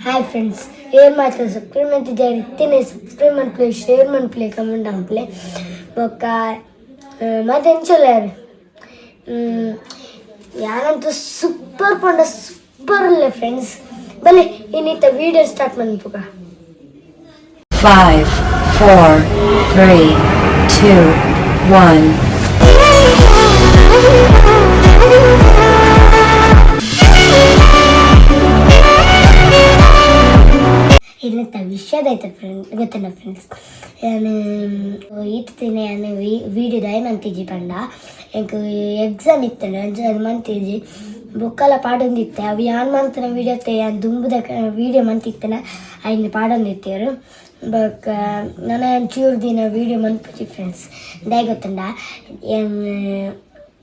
Hi friends ಏನು ಮಾಡ್ತಾರೆ subscribe ಮಾಡ್ತಿದ್ದಾರೆ ಇತ್ತೇನೆ ಸಬ್ಸ್ಕ್ರೈಬ್ ಮಾಡ್ಪ್ಲೆ ಶೇರ್ ಮಾಡ್ಪ್ಲೆ ಕಮೆಂಟ್ ಮಾಡ್ಪ್ಲೆ ಬೊಕ್ಕ ಮತ್ತೆ ಎಂಚಲ್ಲ ಯಾರು ಯಾರಂತೂ ಸೂಪರ್ ಪಂಡ ಸೂಪರ್ ಅಲ್ಲ ಫ್ರೆಂಡ್ಸ್ ಬನ್ನಿ ಇನ್ನಿತ್ತ ವಿಡಿಯೋ ಸ್ಟಾರ್ಟ್ ಮಾಡ್ಬೇಕ Five, four, three, two, one. ಐತೆ ಫ್ರೆಂಡ್ ಗೊತ್ತಿಲ್ಲ ಫ್ರೆಂಡ್ಸ್ ನಾನು ಇತ್ತಿನ ನಾನು ವಿಡಿಯೋದ ಮಂತಿಜಿ ಪಂಡ. ಎಂಕ್ ಎಕ್ಸಾಮ್ ಇತ್ತು ಅದು ಮಂತಿಜಿ ಬುಕ್ಕಲ್ಲ ಪಾಡೊಂದಿತ್ತೆ. ಅವು ಯಾನ್ ಮಂತನ ವಿಡಿಯೋ ಯಾನ್ ದುಂಬುದ ವಿಡಿಯೋ ಮಂತಿತ್ತನ ಐನ್ ಪಾಡೊಂದಿತ್ತೇರು ಬಕ್ ನಾನು ಚೂರು ದಿನ ವಿಡಿಯೋ ಮಂತ್ಪಿ ಫ್ರೆಂಡ್ಸ್ ದಯ ಗೊತ್ತಂಡ? ಏನು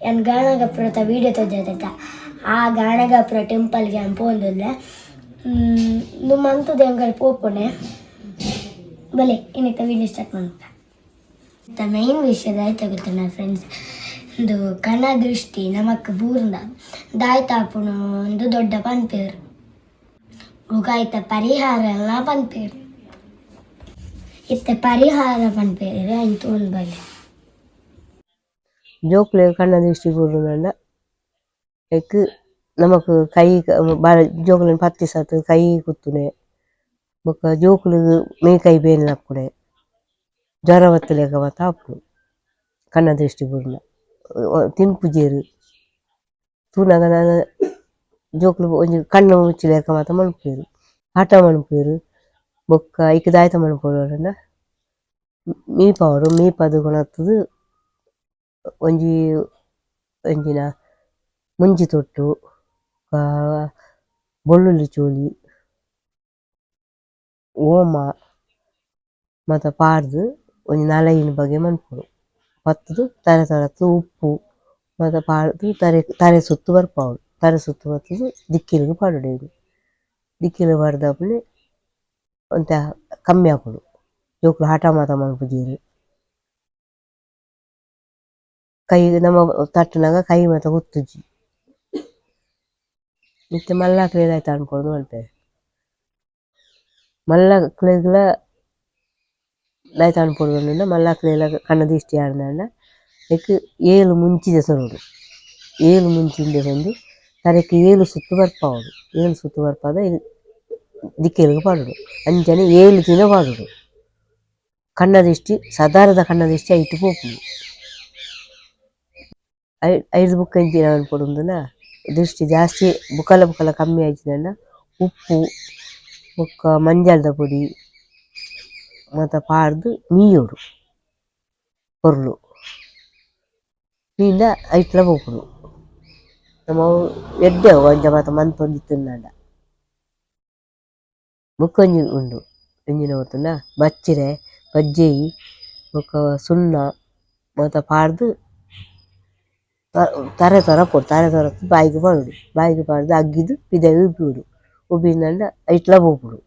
ಗಾಣಗ ಗಾಣಗಪುರತ ವಿಡಿಯೋ ತೋಜಾದಕ್ಕ ಆ ಗಾಣಗಪುರ ಟೆಂಪಲ್ಗೆ ಅನ್ ಪೋಂದಿಲ್ಲ ನಮ್ಮ ಅಂಥದ್ದು ಹೆಂಗಾರೆ ಪೋಪುನೆ ಬಲೆ ಇನ್ನಿತ್ತ ವಿಡಿಯೋ ಸ್ಟಾರ್ಟ್ ಮಾಡ್ತಾ ಮೈನ್ ವಿಷಯದ ಆಯ್ತಾ ಗೊತ್ತಣ್ಣ ಫ್ರೆಂಡ್ಸ್ ಒಂದು ಕಣ ದೃಷ್ಟಿ ನಮಕ್ ಬೂರ್ದ ದಾಯ್ತಾಪುಣು ಒಂದು ದೊಡ್ಡ ಪನ್ಪೇರು ಉಗಾಯ್ತ ಪರಿಹಾರ ಎಲ್ಲ ಪನ್ಪೇರು ಇತ್ತ ಪರಿಹಾರ ಪನ್ಪೇರು ಆಯ್ತು ಒಂದು ಬಲೆ ಜೋಕ್ಲೆ ಕಣ್ಣ ದೃಷ್ಟಿ ಪೂರ್ಣಂಡ ಎಕ್ ನಮಕ್ ಕೈ ಬಾಳ ಜೋಕ್ಲೆನ್ ಪತ್ತಿ ಸತ್ ಕೈ ಕುತ್ತುನೆ ಬೊಕ ಜೋಕ್ಲು ಮೇ ಕೈ ಬೇನೆ ನಕ್ಕುನೆ ಜ್ವರ ಬತ್ತಲೆಕ ಮಾತ ಆಪುಡು ಕಣ್ಣ ದೃಷ್ಟಿ ಪೂರ್ಣ ತಿನ್ಪುಜೇರು ತೂನಗ ನಾನು ಜೋಕ್ಲು ಒಂಜಿ ಕಣ್ಣು ಮುಚ್ಚಿಲೆಕ ಮಾತ ಮನ್ಪುವೆರು ಆಟ ಮನ್ಪುವೆರು ಬೊಕ್ಕ ಐಕ್ ದಾಯ್ತ ಮನ್ಪುವರನ್ನ ಮೀಪವರು ಮೀಪದು ಕೊಣತ್ತದು ಒಂಜಿ ಒಂಜಿನ ಮುಂಜಿ ತೊಟ್ಟು ಆ, ಬೆಳ್ಳುಳ್ಳಿ ಚೋಲಿ ಓಮ ಮಾತ ಪಾಡ್ದು ಒಂಜಿ ನಲೈನ್ ಬಗೆ ಮನ್ಪುಡು. ಪತ್ತುದು ತರೆ ತರತ್ತು ಉಪ್ಪು ಮಾತ ಪಾಡ್ದು ತರೆ ತರೆ ಸುತ್ತು ಬರ್ಪಾವುಡು ತರೆ ಸುತ್ತು ಬರ್ತದು ದಿಕ್ಕಿಲಿಗೆ ಪಾಡುಡೇದು ದಿಕ್ಕಿಲು ಪಾಡ್ದಾಪುಲೆ ಒಂತ ಕಮ್ಮಿ ಹಾಕುಡು ಜೋಕ್ಲು ಹಠ ಮಾತ ಮನ್ಪುಜೀರು ಕೈ ನಮ್ಮ ತಟ್ಟನಾಗ ಕೈ ಮಾತ ಗೊತ್ತುಜಿ ಮತ್ತೆ ಮಲ್ಲಾಕ್ಲೇದ ಆಯ್ತು ಅನ್ಕೊಂಡು ಮಲ್ಪೆ ಮಲ್ಲಾಕ್ಲೆಗ್ಲ ದಾಯ್ತ ಅನ್ಕೊಡ್ಬಂಡ ಮಲ್ಲಾಕ್ಲೆಲ ಕಣ್ಣ ದಿಷ್ಟಿ ಆಡ್ದಂಡ ಎಕ್ ಏಳು ಮುಂಚಿದ ಸೊರುಡು ಏಳು ಮುಂಚಿಂದೆ ಬಂದು ತರಕ್ಕೆ ಏಳು ಸುತ್ತು ಬರ್ಪಾವಡು ಏಳು ಸುತ್ತು ಬರ್ಪಾದ ದಿಕ್ಕಿಲಿಗೆ ಪಾಡುಡು ಅಂಚನೆ ಏಳು ದಿನ ಪಾಡುಡು ಕಣ್ಣ ದಿಷ್ಟಿ ಸದಾರದ ಕಣ್ಣ ದಿಷ್ಟಿ ಐಟು ಪೋಪುಡು ಐ- ಐದು ಬುಕ್ಕ ಇಂಚಿನ ಅನ್ಕೊಡುಂದುನ ದೃಷ್ಟಿ ಜಾಸ್ತಿ ಬುಕ್ಕಲ ಬುಕ್ಕಲ ಕಮ್ಮಿ ಆಯ್ತಂಡ ಉಪ್ಪು ಬೊಕ್ಕ ಮಂಜಾಲ್ದ ಪೊಡಿ ಮತ್ತ ಪಾಡ್ದು ಮೀಯೋಡು ಪೊರ್ಲು ಮೀಂಡ ಐಟ್ಲ ಪೋಪುಡು ನಮ್ಮ ಎಡ್ಡೆ ಒಂಜ ಮಾತ ಮಂತೊಂದಿ ತಿನ್ನಂಡ ಬುಕ್ಕೊಂಜಿ ಉಂಡು ಎಂಜಿನ ಗೊತ್ತುಂಡ ಬಚ್ಚಿರೆ ಬಜ್ಜೆಯಿ ಬೊಕ್ಕ ಸುಣ್ಣ ಮತ್ತ ಪಾಡ್ದು ತ- ತರೆ ತರ ಪೊಡು ತರೆ ತರ ಬಾಯಿಗೆ ಪಾಡುಡು ಬಾಯಿಗೆ ಪಾಡ್ದು ಅಗ್ಗಿದು ಪಿದೆಗೆ ಉಬ್ಬಿಡು ಉಬ್ಬಿಂದಂಡ ಐಟ್ಲ ಪೋಪುಡು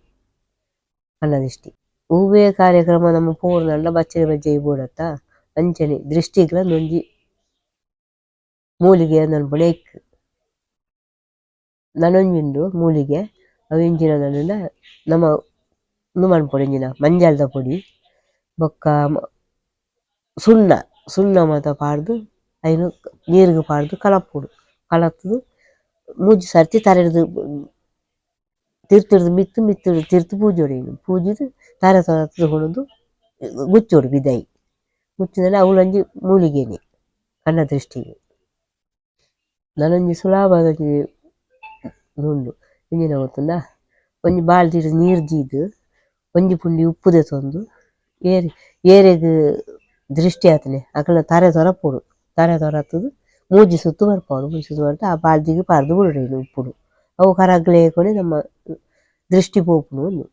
ಅನ್ನದಿಷ್ಟಿ. ಹೂವೆ ಕಾರ್ಯಕ್ರಮ ನಮ್ಮ ಪೂರ್ಣಂಡ ಬಚ್ಚನೆ ಬಜ್ಜೆ ಬೋಡತ್ತ ಅಂಚನೆ ದೃಷ್ಟಿಗ್ಲ ನೊಂಜಿ ಮೂಲಿಗೆ ನನ್ಪುಣ ಇಕ್ ನನೊಂಜಿಂಡು ಮೂಲಿಗೆ ಅವು ಇಂಜಿನ ನನ್ನುಂಡ ನಮ್ಮ ನುಮನ್ ಪೊಡಿ ಇಂಜಿನ, ಮಂಜಾಲ್ದ ಪೊಡಿ, ಬೊಕ್ಕ ಸುಣ್ಣ ಸುಣ್ಣ ಮಾತ ಪಾಡ್ದು ಐನು ನೀರಿಗೆ ಪಾಡ್ದು ಕಲಪುಡು ಕಲತ್ತದು ಮೂಜಿ ಸರ್ತಿ ತರೆಡ್ದು ತಿರ್ತಿರ್ದು ಮಿತ್ತು ಮಿತ್ತು ತಿರ್ತು ಪೂಜೋಡು ಇನ್ನು. ಪೂಜಿದು, ತಾರೆ ಗುಚ್ಚೋರು ಹೊಣದು ಗುಚ್ಚೋಡು ಬಿದಾಯಿ ಗುಚ್ಚಿದಲ್ಲಿ ಅವಳಂಜಿ ಮೂಲಿಗೆನೆ ಕಣ್ಣ ದೃಷ್ಟಿಗೆ. ನನೊಂಜಿ ಸುಲಭವಾಗಿ ಉಂಡು ಇಂಜಿನ ಗೊತ್ತುಂಡ ಒಂಜಿ ಬಾಲ್ದಿಡ್ ನೀರು ಜೀದು ಒಂಜಿ ಪುಂಡಿ ಉಪ್ಪುದೆ ತಂದು, ಏರಿ, ಏರೆಗ್ ದೃಷ್ಟಿ ಆತನೆ ಅಕಲ್ನ ತಾರೆ ತೊರಪುಡು ತಾರೆ ತೊರತ್ತದು, ಮೂಜಿ ಸುತ್ತು ಬರ್ಪಾವು ಮೂಜಿ ಸುತ್ತು ಬರ್ತಾ ಆ ಬಾಲ್ದಿಗೆ ಪಾರ್ದು ಬಿಡುಡು ಉಪ್ಪುಡು ಅವು ಕರಗ್ಲೆ కొని ನಮ್ಮ ದೃಷ್ಟಿ ಪೋಪುನು ಒಂದು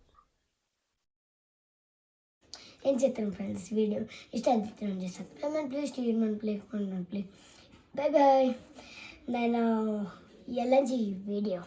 ಏನು చెప్తాను ఫ్రెండ్స్ వీడియో ఇష్ట అనిపిస్తుంది సబ్స్క్రైబ్ మన ప్లీజ్ టీవీ మన ప్లే మన ప్లే బాయ్ బాయ్ నేను ఎల్ఎన్జి వీడియో